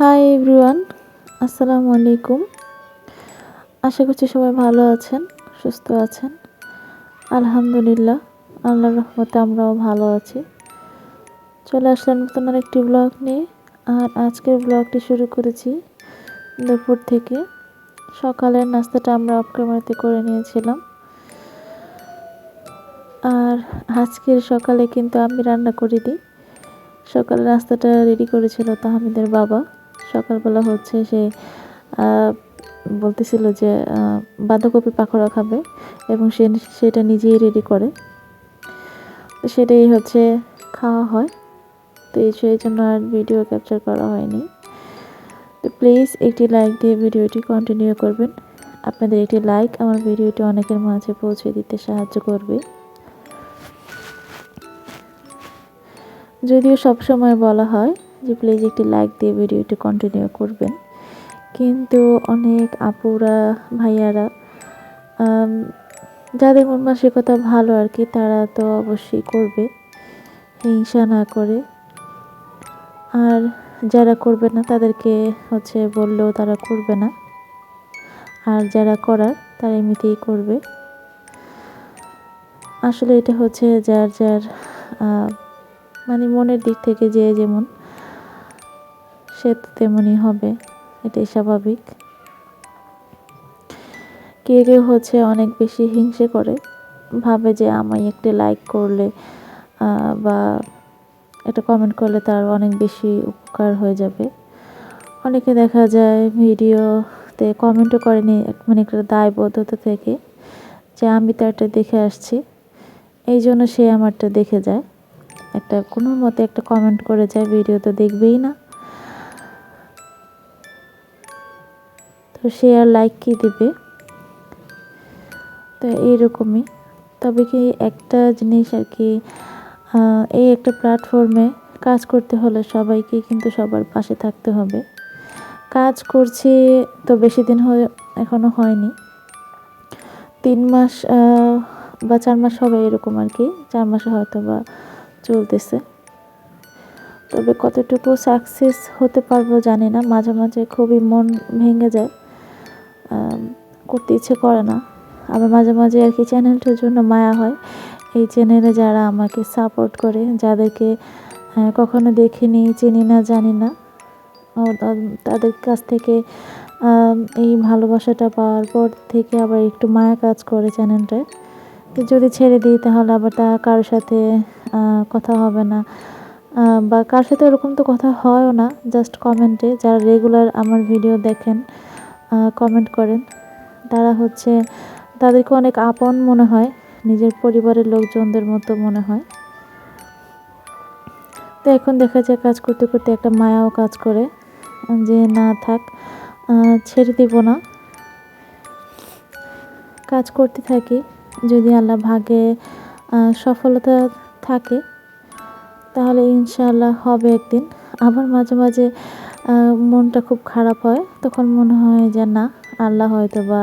Hi everyone আসসালামু আলাইকুম আশা করছি সবাই ভালো আছেন, সুস্থ আছেন। আলহামদুলিল্লাহ, আল্লাহর রহমতে আমরাও ভালো আছি। চলে আসলাম নতুন একটি ব্লগ নিয়ে। আর আজকের ব্লগটি শুরু করেছি দুপুর থেকে। সকালের নাস্তাটা আমরা অফ ক্যামেরাতে করে নিয়েছিলাম। আর আজকের সকালে কিন্তু আমি রান্না করে দিই সকালে নাস্তাটা রেডি করেছিল তাহমিদের বাবা। সকালবেলা হচ্ছে সে বলতেছিল যে বাঁধাকপি পাকোড়া খাবে এবং সে সেটা নিজেই রেডি করে। তো সেটাই হচ্ছে খাওয়া হয়। তো এই সেই জন্য আর ভিডিও ক্যাপচার করা হয়নি। তো প্লিজ একটি লাইক দিয়ে ভিডিওটি কন্টিনিউ করবেন। আপনাদের একটি লাইক আমার ভিডিওটি অনেকের মাঝে পৌঁছে দিতে সাহায্য করবে। যদিও সবসময় বলা হয় যে প্লিজ একটি লাইক দিয়ে ভিডিওটি কন্টিনিউ করবেন। কিন্তু অনেক আপুরা, ভাইয়ারা যাদের মন মানসিকতা ভালো আর কি, তারা তো অবশ্যই করবে। হিংসা না করে। আর যারা করবে না, তাদেরকে হচ্ছে বললেও তারা করবে না। আর যারা করার, তারা এমনিতেই করবে। আসলে এটা হচ্ছে যার যার মানে মনের দিক থেকে যে যেমন সে তো তেমনই হবে, এটাই স্বাভাবিক। কে কেউ হচ্ছে অনেক বেশি হিংসে করে, ভাবে যে আমায় একটি লাইক করলে বা একটা কমেন্ট করলে তার অনেক বেশি উপকার হয়ে যাবে। অনেকে দেখা যায় ভিডিওতে কমেন্টও করেনি মানে একটা দায়বদ্ধতা থেকে, যে আমি তারটা দেখে আসছি, এই জন্য সে আমারটা দেখে যায়। একটা কোনো মতে একটা কমেন্ট করে যায় ভিডিও তো দেখবেই না। তো সে আর লাইক কি দিবে? তো এইরকমই। তবে কি একটা জিনিস আর কি এই একটা প্ল্যাটফর্মে কাজ করতে হলে সবাইকে কিন্তু সবার পাশে থাকতে হবে। কাজ করছি তো বেশি দিন হয়ে এখনও হয়নি। তিন মাস বা চার মাস হবে এরকম আর কি, চার মাসে হয়তো বা চলতেছে। তবে কতটুকু সাকসেস হতে পারব জানি না, মাঝে মাঝে খুবই মন ভেঙে যায়। করতে ইচ্ছে করে না। আবার মাঝে মাঝে আর কি চ্যানেলটার জন্য মায়া হয়। এই চ্যানেলে যারা আমাকে সাপোর্ট করে, যাদেরকে কখনো দেখিনি, চিনি না, জানি না তাদের কাছ থেকে এই ভালোবাসাটা পাওয়ার পর থেকে আবার একটু মায়া কাজ করে চ্যানেলটায়। যদি ছেড়ে দিই তাহলে আবার তা কারোর সাথে কথা হবে না। বা কার সাথে ওরকম তো কথা হয়ও না জাস্ট কমেন্টে যারা রেগুলার আমার ভিডিও দেখেন কমেন্ট করেন। তারা হচ্ছে, তাদেরকে অনেক আপন মনে হয়, নিজের পরিবারের লোকজনদের মতো মনে হয়। তো এখন দেখা যায় কাজ করতে করতে একটা মায়াও কাজ করে, যে না থাক ছেড়ে দিব না। কাজ করতে থাকি, যদি আল্লাহ ভাগে সফলতা থাকে, তাহলে ইনশাআল্লাহ হবে একদিন। আবার মাঝে মাঝে মনটা খুব খারাপ হয়। তখন মনে হয় যে না, আল্লাহ হয়তো বা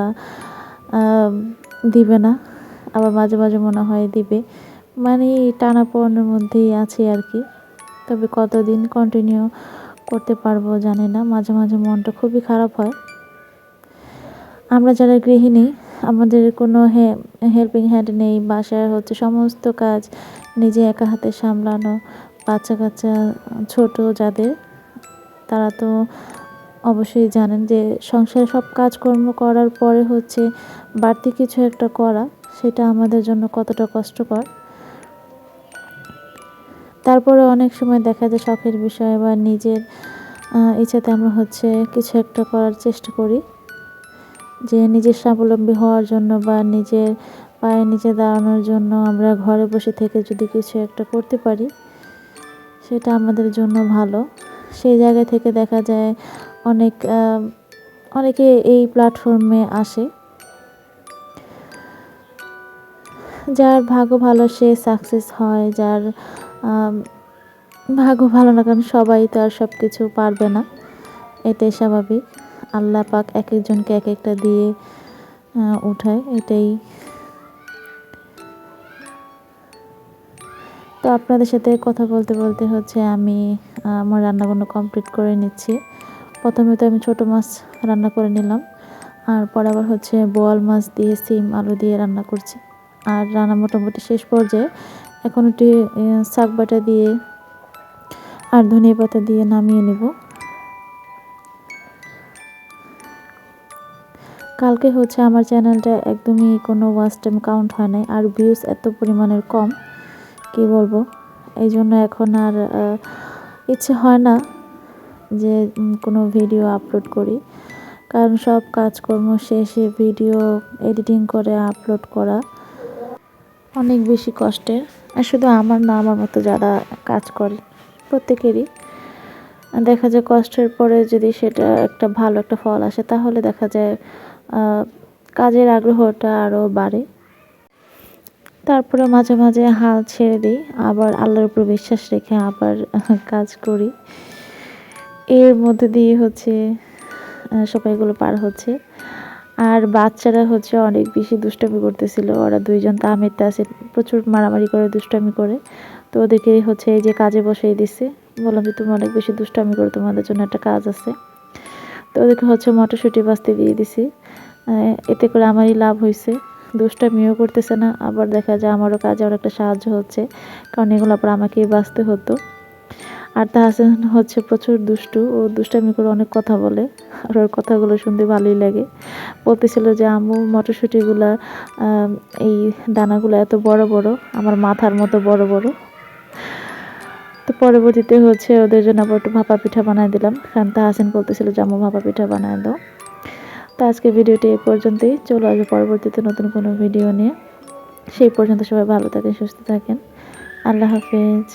দিবে না। আবার মাঝে মাঝে মনে হয় দিবে। মানে টানা পড়ানোর মধ্যেই আছি আর কি। তবে কতদিন কন্টিনিউ করতে পারব জানি না। মাঝে মাঝে মনটা খুবই খারাপ হয়। আমরা যারা গৃহিণী, আমাদের কোনো হে হেল্পিং হ্যান্ড নেই। বাসায় হচ্ছে সমস্ত কাজ নিজে একা হাতে সামলানো বাচ্চা কাচ্চা ছোট যাদের তারা তো অবশ্যই জানেন যে সংসারে সব কাজকর্ম করার পরে হচ্ছে বাড়তি কিছু একটা করা, সেটা আমাদের জন্য কতটা কষ্টকর। তারপরে অনেক সময় দেখা যায় শখের বিষয়ে বা নিজের ইচ্ছাতে আমরা হচ্ছে কিছু একটা করার চেষ্টা করি। যে নিজের স্বাবলম্বী হওয়ার জন্য বা নিজের পায়ে নিচে দাঁড়ানোর জন্য আমরা ঘরে বসে থেকে যদি কিছু একটা করতে পারি, সেটা আমাদের জন্য ভালো। সেই জায়গা থেকে দেখা যায় অনেক অনেকে এই প্ল্যাটফর্মে আসে। যার ভাগ্য ভালো সে সাকসেস হয়, যার ভাগ্য ভালো না কারণ সবাই তো আর সব কিছু পারবে না। এটাই স্বাভাবিক। আল্লাহ পাক এক একজনকে এক একটা দিয়ে উঠায়। এটাই আপনাদের সাথে কথা বলতে বলতে হচ্ছে আমি আমার রান্নাগুলো কমপ্লিট করে নিচ্ছি। প্রথমে তো আমি ছোটো মাছ রান্না করে নিলাম, আর পরে আবার হচ্ছে বোয়াল মাছ দিয়ে সিম আলু দিয়ে রান্না করছি। আর রান্না মোটামুটি শেষ পর্যায়ে এখন একটি শাক বাটা দিয়ে আর ধনিয়া পাতা দিয়ে নামিয়ে নেব। কালকে হচ্ছে আমার চ্যানেলটা একদমই কোনো ওয়াচ টাইম কাউন্ট হয় নাই, আর ভিউজ এত পরিমাণের কম। কি বলব? এই জন্য এখন আর ইচ্ছে হয় না যে কোনো ভিডিও আপলোড করি। কারণ সব কাজকর্ম শেষে ভিডিও এডিটিং করে আপলোড করা অনেক বেশি কষ্টের। আর শুধু আমার না আমার মতো যারা কাজ করে, প্রত্যেকেরই। দেখা যায় কষ্টের পরে যদি সেটা একটা ভালো একটা ফল আসে, তাহলে দেখা যায় কাজের আগ্রহটা আরও বাড়ে। তারপরে মাঝে মাঝে হাল ছেড়ে দিই, আবার আল্লাহর উপর বিশ্বাস রেখে আবার কাজ করি। এর মধ্যে দিয়ে হচ্ছে সময়গুলো পার হচ্ছে। আর বাচ্চারা হচ্ছে অনেক বেশি দুষ্টামি করতেছিল। ওরা দুইজন তামিরতে আছে, প্রচুর মারামারি করে, দুষ্টামি করে। তো ওদেরকে হচ্ছে এই যে কাজে বসিয়ে দিছে। বললাম যে, তুমি অনেক বেশি দুষ্টামি করো, তোমাদের জন্য একটা কাজ আছে। তো ওদেরকে হচ্ছে মটরশুঁটি বাঁচতে দিয়ে দিছি। এতে করে আমারই লাভ হয়েছে দুষ্টামিও করতেছে না, আবার দেখা যায় আমারও কাজে অনেকটা সাহায্য হচ্ছে, কারণ এগুলো আবার আমাকেই বাঁচতে হতো। আর তাহাসেন হচ্ছে প্রচুর দুষ্টু, ও দুষ্টামি করে অনেক কথা বলে, আর ওর কথাগুলো শুনতে ভালোই লাগে। বলতেছিল যে আমু মটরশুঁটিগুলা এই দানাগুলো এত বড় বড়, আমার মাথার মতো বড় বড়। তো পরবর্তীতে হচ্ছে ওদের জন্য আবার একটু ভাপা পিঠা বানায় দিলাম, কারণ তাহাসেন বলতেছিল যে, আম্মু, ভাপা পিঠা বানায় দাও। তো আজকে ভিডিওটি এই পর্যন্তই। চলে আসবে পরবর্তীতে নতুন কোনো ভিডিও নিয়ে। সেই পর্যন্ত সবাই ভালো থাকেন, সুস্থ থাকেন। আল্লাহ হাফেজ।